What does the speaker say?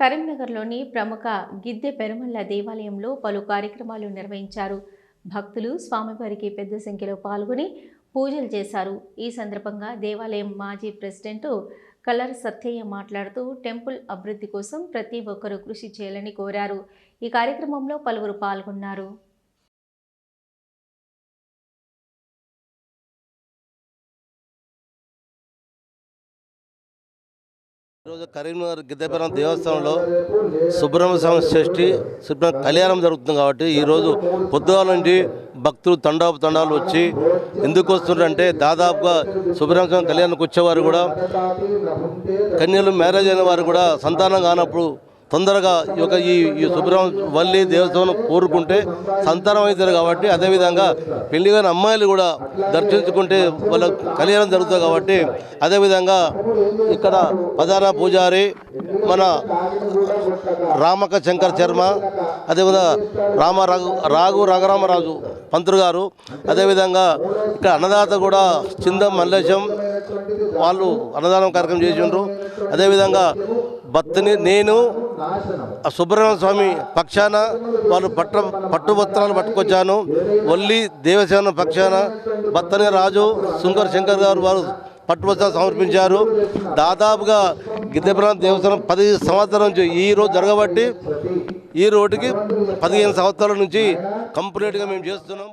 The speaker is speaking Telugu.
కరీంనగర్లోని ప్రముఖ గిద్దె పెరుమల్ల దేవాలయంలో పలు కార్యక్రమాలు నిర్వహించారు. భక్తులు స్వామివారికి పెద్ద సంఖ్యలో పాల్గొని పూజలు చేశారు. ఈ సందర్భంగా దేవాలయం మాజీ ప్రెసిడెంట్ కలర్ సత్యయ్య మాట్లాడుతూ టెంపుల్ అభివృద్ధి కోసం ప్రతి ఒక్కరూ కృషి చేయాలని కోరారు. ఈ కార్యక్రమంలో పలువురు పాల్గొన్నారు. ఈరోజు కరీంనగర్ గిద్దెపురం దేవస్థానంలో సుబ్రహ్మణ్య స్వామి షష్ఠి సుబ్రహ్మ కళ్యాణం జరుగుతుంది కాబట్టి ఈరోజు పొద్దుగాల నుండి భక్తులు తండాపు తండాలు వచ్చి ఎందుకు వస్తున్నారంటే దాదాపుగా సుబ్రహ్మణ్య స్వామి కళ్యాణానికి వచ్చేవారు కూడా కన్యలు మ్యారేజ్ అయిన వారు కూడా సంతానం కానప్పుడు తొందరగా ఈ యొక్క ఈ ఈ వల్లి దేవస్థానం కోరుకుంటే సంతానం అవుతారు కాబట్టి అదేవిధంగా పెళ్ళి కాని అమ్మాయిలు కూడా దర్శించుకుంటే వాళ్ళ కళ్యాణం జరుగుతుంది కాబట్టి అదేవిధంగా ఇక్కడ ప్రధాన పూజారి మన రామక శంకర్ శర్మ అదేవిధంగా రామ రాఘు రాఘు రఘురామరాజు పంతులు గారు అదేవిధంగా ఇక్కడ అన్నదాత కూడా చిందం మల్లేశం వాళ్ళు అన్నదానం కార్యక్రమం చేసిండ్రు. అదేవిధంగా భక్తిని నేను ఆ సుబ్రహ్మణ్య స్వామి పక్షాన వాళ్ళు పట్ట పట్టు పట్టుకొచ్చాను. ఒల్లి దేవసేన పక్షాన బత్తనే రాజు శుంకర్ శంకర్ గారు వారు పట్టు సమర్పించారు. దాదాపుగా గిద్దెపురం దేవస్థానం పది సంవత్సరాల నుంచి ఈ రోజు జరగబట్టి ఈ రోడ్డుకి పదిహేను సంవత్సరాల నుంచి కంప్లీట్గా మేము చేస్తున్నాం.